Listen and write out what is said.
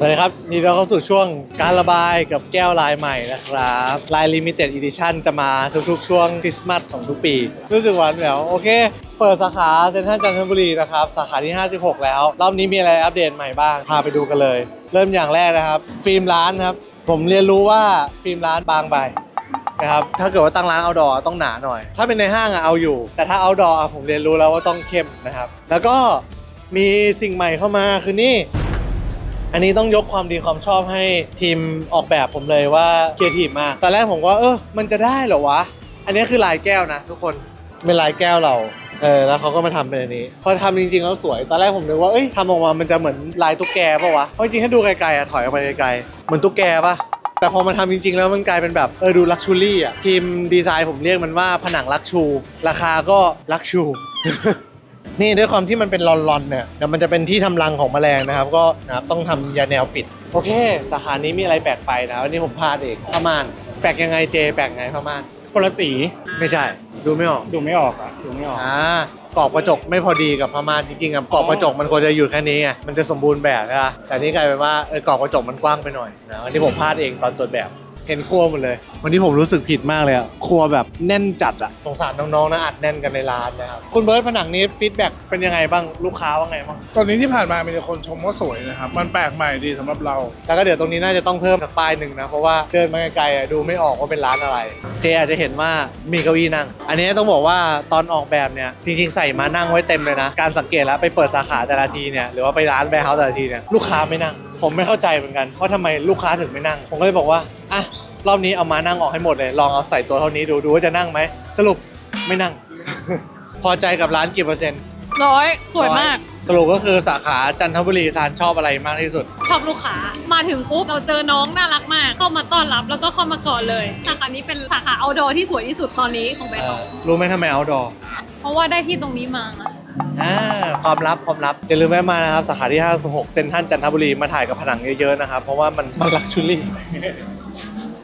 สวัสดีครับนี่เราเข้าสู่ช่วงการระบายกับแก้วลายใหม่นะครับลาย Limited Edition จะมาทุกๆ ช่วงคริสต์มาสของทุกปี รู้สึกหวานแหววโอเค เปิดสาขาเซ็นทรัลจันทบุรีนะครับ สาขาที่ 56 แล้ว รอบนี้มีอะไรอัปเดตใหม่บ้าง พาไปดูกันเลย เริ่มอย่างแรกนะครับ ฟิล์มร้านครับ ผมเรียนรู้ว่าฟิล์มร้านบางไปนะครับถ้าเกิดว่าตั้งร้านเอาดอต้องหนาหน่อย ถ้าเป็นในห้างอะเอาอยู่ แต่ถ้าเอาดอผมเรียนรู้แล้วว่าต้องเข้มนะครับแล้วก็มีสิ่งใหม่เข้ามาคือนี่ อันนี้ต้องยกความดีความชอบให้ทีมออกแบบผมเลยว่าเคียร์ทีมมากตอนแรกผมก็เออมันจะได้เหรอวะ อันนี้คือลายแก้วนะทุกคนเป็นลายแก้วเราเออแล้วเขาก็มาทำเป็นอันนี้ พอทำจริงๆแล้วสวย ตอนแรกผมนึกว่าเอ้ยทำออกมามันจะเหมือนลายตุ๊กแกปะวะเพราะจริงๆถ้าดูไกลๆอะถอยออกไปไกลๆเหมือนตุ๊กแกปะแต่พอมันทำจริงๆแล้วมันกลายเป็นแบบเออดูลักชูรี่อะทีมดีไซน์ผมเรียกมันว่าผนังลักชู ราคาก็ลักชู นี่ด้วยความที่มันเป็นลอนๆเนี่ยเดี๋ยวมันจะเป็นที่ทำรังของแมลงนะครับ ก็นะครับต้องทำยาแนวปิด โอเค สาขานี้มีอะไรแปลกไปนะวันนี้ผมพลาดเองพม่านแปลกยังไงเจ แปลกไงพม่านคนละสีไม่ใช่ ดูไม่ออกดูไม่ออกอะดูไม่ออกอ่ากรอบกระจกไม่พอดีกับพม่านจริงๆอะกรอบกระจกมันควรจะอยู่แค่นี้ไงมันจะสมบูรณ์แบบใช่ปะแต่นี่กลายเป็นว่าเออกรอบกระจกมันกว้างไปหน่อยนะวันนี้ผมพลาดเองตอนตรวจแบบ เห็นครัวหมดเลย วันนี้ผมรู้สึกผิดมากเลยอะครัวแบบแน่นจัดอะสงสารน้องๆนะอัดแน่นกันในร้านนะครับคุณเบิร์ตผนังนี้ฟีดแบ็กเป็นยังไงบ้างลูกค้าว่าไงบ้างตอนนี้ที่ผ่านมามีแต่คนชมว่าสวยนะครับ มันแปลกใหม่ดีสำหรับเรา แล้วก็เดี๋ยวตรงนี้น่าจะต้องเพิ่มสักป้ายหนึ่งนะเพราะว่าเดินมาไกลๆอะดูไม่ออกว่าเป็นร้านอะไร เจอาจจะเห็นว่ามีเก้าอี้นั่ง อันนี้ต้องบอกว่าตอนออกแบบเนี่ยจริงๆใส่มานั่งไว้เต็มเลยนะการสังเกตแล้วไปเปิดสาขาแต่ละทีเนี่ยหรือว่าไปร้านแบร์เฮาส์แต่ละทีเนี่ยลูกค้าไม่นั่ง ผมไม่เข้าใจเหมือนกันว่าทำไมลูกค้าถึงไม่นั่ง ผมก็เลยบอกว่า อะรอบนี้เอามานั่งออกให้หมดเลย ลองเอาใส่ตัวเท่านี้ดูดูว่าจะนั่งไหมสรุปไม่นั่ง พอใจกับร้านกี่เปอร์เซ็นต์ร้อยสวยมาก สรุปก็คือสาขาจันทบุรีซานชอบอะไรมากที่สุด ชอบลูกค้า มาถึงปุ๊บเราเจอน้องน่ารักมาก เข้ามาต้อนรับแล้วก็เข้ามากอดเลย สาขานี้เป็นสาขาเอาดอที่สวยที่สุดตอนนี้ของแบรนเอ่ด์อรู้ไหมทำไมเอาดอเพราะว่าได้ที่ตรงนี้มาอ่าความลับความลับอย่าลืมแวะมานะครับ สาขาที่ 56 เซ็นทรัลจันทบุรีมาถ่ายกับผนังเยอะๆนะครับเพราะว่ามันมันลักชูรี่ Thank you.